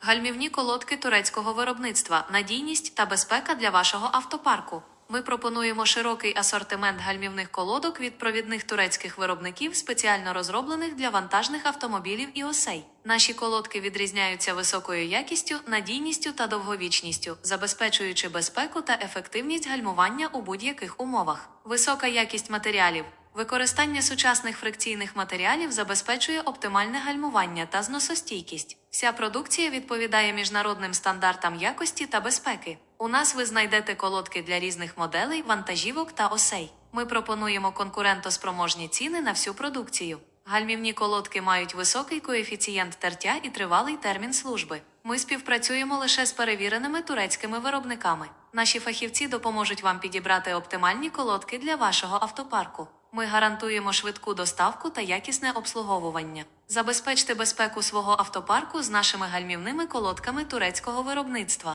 Гальмівні колодки турецького виробництва, надійність та безпека для вашого автопарку. Ми пропонуємо широкий асортимент гальмівних колодок від провідних турецьких виробників, спеціально розроблених для вантажних автомобілів і осей. Наші колодки відрізняються високою якістю, надійністю та довговічністю, забезпечуючи безпеку та ефективність гальмування у будь-яких умовах. Висока якість матеріалів. Використання сучасних фрикційних матеріалів забезпечує оптимальне гальмування та зносостійкість. Вся продукція відповідає міжнародним стандартам якості та безпеки. У нас ви знайдете колодки для різних моделей, вантажівок та осей. Ми пропонуємо конкурентоспроможні ціни на всю продукцію. Гальмівні колодки мають високий коефіцієнт тертя і тривалий термін служби. Ми співпрацюємо лише з перевіреними турецькими виробниками. Наші фахівці допоможуть вам підібрати оптимальні колодки для вашого автопарку. Ми гарантуємо швидку доставку та якісне обслуговування. Забезпечте безпеку свого автопарку з нашими гальмівними колодками турецького виробництва.